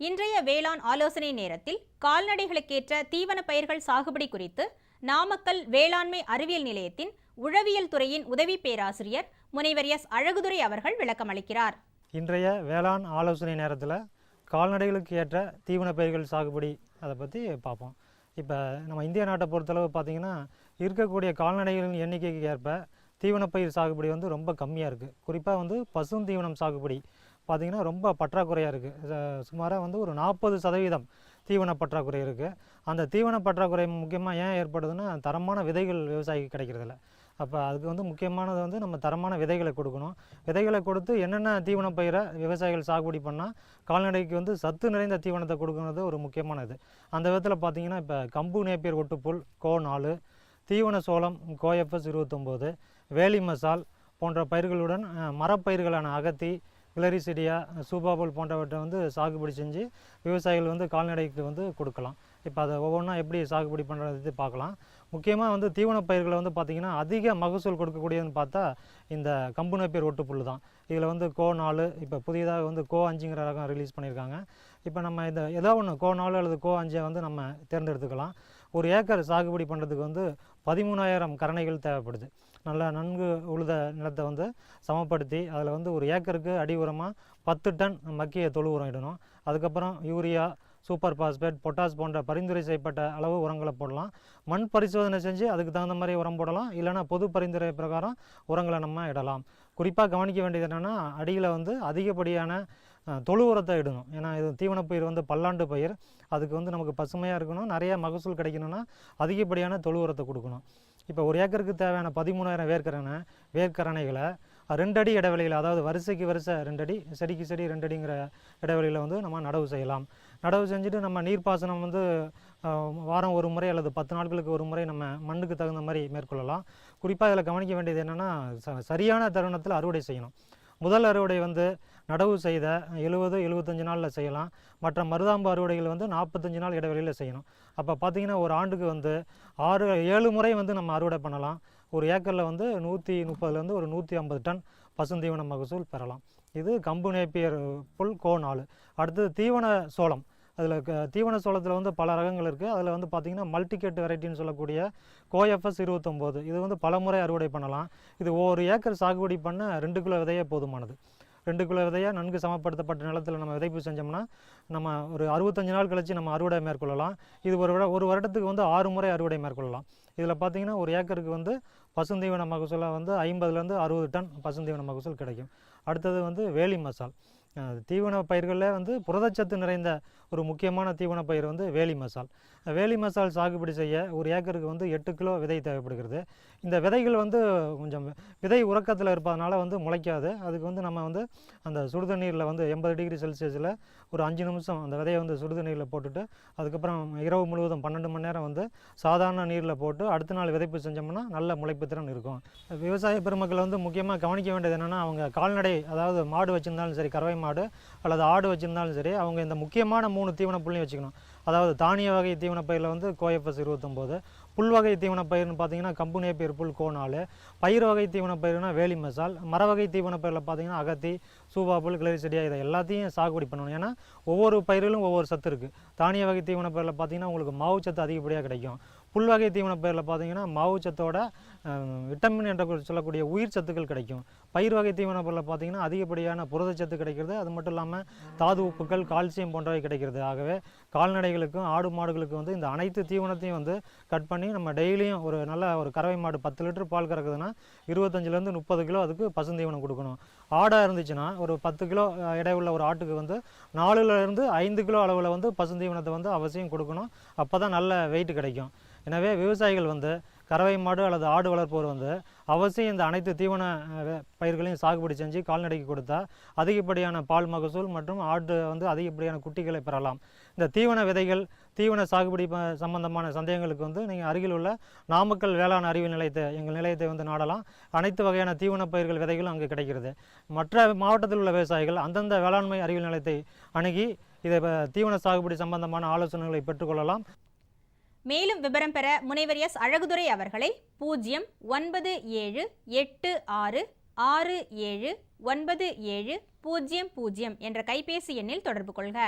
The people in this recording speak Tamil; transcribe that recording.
இன்றைய வேளாண் ஆலோசனை நேரத்தில் கால்நடைகளுக்கேற்ற தீவன பயிர்கள் சாகுபடி குறித்து நாமக்கல் வேளாண்மை அறிவியல் நிலையத்தின் உழவியல் துறையின் உதவி பேராசிரியர் முனைவர் எஸ். அழகுதுரை அவர்கள் விளக்கமளிக்கிறார் இன்றைய வேளாண் ஆலோசனை நேரத்தில் கால்நடைகளுக்கு ஏற்ற தீவன பயிர்கள் சாகுபடி அதை பற்றி பார்ப்போம் இப்போ நம்ம இந்திய நாட்டை பொறுத்தளவு பார்த்திங்கன்னா இருக்கக்கூடிய கால்நடைகளின் எண்ணிக்கைக்கு ஏற்ப தீவனப்பயிர் சாகுபடி வந்து ரொம்ப கம்மியாக இருக்குது குறிப்பாக வந்து பசும் தீவனம் சாகுபடி பார்த்திங்கன்னா ரொம்ப பற்றாக்குறையாக இருக்குது சுமாராக வந்து ஒரு நாற்பது சதவீதம் தீவன பற்றாக்குறை இருக்குது அந்த தீவன பற்றாக்குறை முக்கியமாக ஏன் ஏற்படுதுன்னா தரமான விதைகள் விவசாயிக்கு கிடைக்கிறதில்ல. அப்போ அதுக்கு வந்து முக்கியமானது வந்து நம்ம தரமான விதைகளை கொடுக்கணும். விதைகளை கொடுத்து என்னென்ன தீவன பயிரை விவசாயிகள் சாகுபடி பண்ணால் கால்நடைக்கு வந்து சத்து நிறைந்த தீவனத்தை கொடுக்கறது ஒரு முக்கியமானது. அந்த விதத்தில் பார்த்தீங்கன்னா இப்போ கம்பு நேப்பியர் ஒட்டுப்புல் கோ நாலு தீவன சோளம் கோஎஃப்எஸ் இருபத்தொம்போது வேலி மசால் போன்ற பயிர்களுடன் மரப்பயிர்களான அகத்தி கிளரிசிடியா சூபாபுல் போன்றவற்றை வந்து சாகுபடி செஞ்சு விவசாயிகள் வந்து கால்நடைக்கு வந்து கொடுக்கலாம். இப்போ அதை ஒவ்வொன்றா எப்படி சாகுபடி பண்ணுறது பார்க்கலாம். முக்கியமாக வந்து தீவன பயிர்களை வந்து பார்த்திங்கன்னா அதிக மகசூல் கொடுக்கக்கூடியதுன்னு பார்த்தா இந்த கம்பு நப்பீர் ஒட்டுப்புல் தான். இதில் வந்து கோ நாலு இப்போ புதியதாக வந்து கோ அஞ்சுங்கிற ரகம் ரிலீஸ் பண்ணியிருக்காங்க. இப்போ நம்ம இந்த ஏதோ ஒன்று கோ நாலு அல்லது கோ அஞ்சை வந்து நம்ம தேர்ந்தெடுத்துக்கலாம். ஒரு ஏக்கர் சாகுபடி பண்ணுறதுக்கு வந்து பதிமூணாயிரம் கரணைகள் தேவைப்படுது. நல்லா நன்கு உழுத நிலத்தை வந்து சமப்படுத்தி அதில் வந்து ஒரு ஏக்கருக்கு அடி உரமாக பத்து டன் மக்கிய தொழு உரம் இடணும். அதுக்கப்புறம் யூரியா சூப்பர் பாஸ்பேட் பொட்டாஸ் போன்ற பரிந்துரை செய்யப்பட்ட அளவு உரங்களை போடலாம். மண் பரிசோதனை செஞ்சு அதுக்கு தகுந்த மாதிரி உரம் போடலாம். இல்லைனா பொது பரிந்துரை பிரகாரம் உரங்களை நம்ம இடலாம். குறிப்பாக கவனிக்க வேண்டியது என்னென்னா அடியில் வந்து அதிகப்படியான தொழு உரத்தை இடணும். ஏன்னா இது தீவனப் பயிர் வந்து பல்லாண்டு பயிர். அதுக்கு வந்து நமக்கு பசுமையாக இருக்கணும். நிறைய மகசூல் கிடைக்கணும்னா அதிகப்படியான தொழு உரத்தை கொடுக்கணும். இப்போ ஒரு ஏக்கருக்கு தேவையான பதிமூணாயிரம் வேர்க்கரணை வேர்க்கரணைகளை ரெண்டு அடி இடைவெளியில் அதாவது வரிசைக்கு வரிசை ரெண்டு அடி செடிக்கு செடி ரெண்டு அடிங்கிற இடைவெளியில் வந்து நம்ம நடவு செய்யலாம். நடவு செஞ்சுட்டு நம்ம நீர்ப்பாசனம் வந்து வாரம் ஒரு முறை அல்லது பத்து நாட்களுக்கு ஒரு முறை நம்ம மண்ணுக்கு தகுந்த மாதிரி மேற்கொள்ளலாம். குறிப்பாக இதில் கவனிக்க வேண்டியது என்னென்னா ச சரியான தருணத்தில் அறுவடை செய்யணும். முதல் அறுவடை வந்து நடவு செய்த எழுபது எழுபத்தஞ்சு நாளில் செய்யலாம். மற்ற மருதாம்பு அறுவடைகள் வந்து நாற்பத்தஞ்சு நாள் இடைவெளியில் செய்யணும். அப்போ பார்த்தீங்கன்னா ஒரு ஆண்டுக்கு வந்து ஆறு ஏழு முறை வந்து நம்ம அறுவடை பண்ணலாம். ஒரு ஏக்கரில் வந்து நூற்றி முப்பதுலேருந்து ஒரு நூற்றி ஐம்பது டன் பசுந்தீவன மகசூல் பெறலாம். இது கம்பு நேப்பியர் புல் கோ நாலு அடுத்தது தீவன சோளம். அதில் தீவன சோளத்தில் வந்து பல ரகங்கள் இருக்குது அதில் வந்து பார்த்திங்கன்னா மல்டிகேட் வெரைட்டின்னு சொல்லக்கூடிய கோஎஃப்எஸ் இருபத்தொம்போது. இது வந்து பல முறை அறுவடை பண்ணலாம். இது ஒரு ஏக்கர் சாகுபடி பண்ண ரெண்டு கிலோ விதையே போதுமானது. ரெண்டு கிலோ விதையை நன்கு சமப்படுத்தப்பட்ட நிலத்தில் நம்ம விதைப்பு செஞ்சோம்னா நம்ம ஒரு அறுபத்தஞ்சு நாள் கழிச்சு நம்ம அறுவடை மேற்கொள்ளலாம். இது ஒரு விட ஒரு வருடத்துக்கு வந்து ஆறு முறை அறுவடை மேற்கொள்ளலாம். இதில் பார்த்தீங்கன்னா ஒரு ஏக்கருக்கு வந்து பசுந்தீவன மகசூலாக வந்து ஐம்பதுலேருந்து அறுபது டன் பசுந்தீவன மகசூல் கிடைக்கும். அடுத்தது வந்து வேலி மசால். தீவன பயிர்களில் வந்து புரதச்சத்து நிறைந்த ஒரு முக்கியமான தீவன பயிர் வந்து வேலி மசால். வேலி மசால் சாகுபடி செய்ய ஒரு ஏக்கருக்கு வந்து எட்டு கிலோ விதை தேவைப்படுகிறது. இந்த விதைகள் வந்து கொஞ்சம் விதை உறக்கத்தில் இருப்பதனால வந்து முளைக்காது. அதுக்கு வந்து நம்ம வந்து அந்த சுடுதண்ணீரில் வந்து எண்பது டிகிரி செல்சியஸில் ஒரு அஞ்சு நிமிஷம் அந்த விதையை வந்து சுடுதண்ணீரில் போட்டுட்டு அதுக்கப்புறம் இரவு முழுவதும் பன்னெண்டு மணி நேரம் வந்து சாதாரண நீரில் போட்டு அடுத்த நாள் விதைப்பு செஞ்சோம்னா நல்ல முளைப்பு திறன் இருக்கும். விவசாய பெருமக்கள் வந்து முக்கியமாக கவனிக்க வேண்டியது என்னென்னா அவங்க கால்நடை அதாவது மாடு வச்சுருந்தாலும் சரி கறவை மாடு அல்லது ஆடு வச்சுருந்தாலும் சரி அவங்க இந்த முக்கியமான மூணு தீவன புள்ளையும் வச்சுக்கணும். அதாவது தானிய வகை தீவன பயிரில் வந்து கோஎஃப்எஸ் இருபத்தொம்போது புல் வகை தீவன பயிர்னு பார்த்தீங்கன்னா கம்பு நேப்பியர் புல் கோனாலு பயிர் வகை தீவன பயிர்னா வேலி மசால் மர வகை தீவன பயிரில் பார்த்தீங்கன்னா அகத்தி சூபா புல் கிளரிசெடியா இதை எல்லாத்தையும் சாகுபடி பண்ணணும். ஏன்னா ஒவ்வொரு பயிரிலும் ஒவ்வொரு சத்து இருக்குது தானிய வகை தீவன பயிரில் பார்த்தீங்கன்னா உங்களுக்கு மாவு சத்து அதிகப்படியாக கிடைக்கும். புல் வகை தீவன பயிரில் பார்த்தீங்கன்னா மாவு சத்தோட விட்டமின் என்ற சொல்லக்கூடிய உயிர் சத்துக்கள் கிடைக்கும். பயிர் வகை தீவன பயிரில் பார்த்தீங்கன்னா அதிகப்படியான புரதச்சத்து கிடைக்கிறது. அது மட்டும் இல்லாமல் தாது உப்புக்கள் கால்சியம் போன்றவை கிடைக்கிறது. ஆகவே கால்நடைகளுக்கும் ஆடு மாடுகளுக்கும் வந்து இந்த அனைத்து தீவனத்தையும் வந்து கட் பண்ணி நம்ம டெய்லியும் ஒரு நல்ல ஒரு கறவை மாடு பத்து லிட்டர் பால் கறக்குதுன்னா இருபத்தஞ்சிலேருந்து முப்பது கிலோ அதுக்கு பசுந்தீவனம் கொடுக்கணும். ஆடாக இருந்துச்சுன்னா ஒரு பத்து கிலோ இடையுள்ள ஒரு ஆட்டுக்கு வந்து நாலுலேருந்து ஐந்து கிலோ அளவில் வந்து பசுந்தீவனத்தை வந்து அவசியம் கொடுக்கணும். அப்போ தான் நல்ல வெயிட் கிடைக்கும். எனவே விவசாயிகள் வந்து கறவை மாடு அல்லது ஆடு வளர்ப்போர் வந்து அவசியம் இந்த அனைத்து தீவன பயிர்களையும் சாகுபடி செஞ்சு கால்நடைக்கு கொடுத்தா அதிகப்படியான பால் மகசூல் மற்றும் ஆடு வந்து அதிகப்படியான குட்டிகளை பெறலாம். இந்த தீவன விதைகள் தீவன சாகுபடி ப- சம்பந்தமான சந்தேகங்களுக்கு வந்து நீங்கள் அருகில் உள்ள நாமக்கல் வேளாண் அறிவியல் நிலையத்தை எங்கள் நிலையத்தை வந்து நாடலாம். அனைத்து வகையான தீவன பயிர்கள் விதைகளும் அங்கே கிடைக்கிறது. மற்ற மாவட்டத்தில் உள்ள விவசாயிகள் அந்தந்த வேளாண்மை அறிவியல் நிலையத்தை அணுகி இதை தீவன சாகுபடி சம்பந்தமான ஆலோசனைகளை பெற்றுக்கொள்ளலாம் மேலும் விவரம் பெற முனைவர் எஸ். அழகுதுரை அவர்களை பூஜ்ஜியம் ஒன்பது ஏழு எட்டு ஆறு ஆறு ஏழு ஒன்பது ஏழு பூஜ்ஜியம் பூஜ்ஜியம் என்ற கைபேசி எண்ணில் தொடர்பு கொள்க.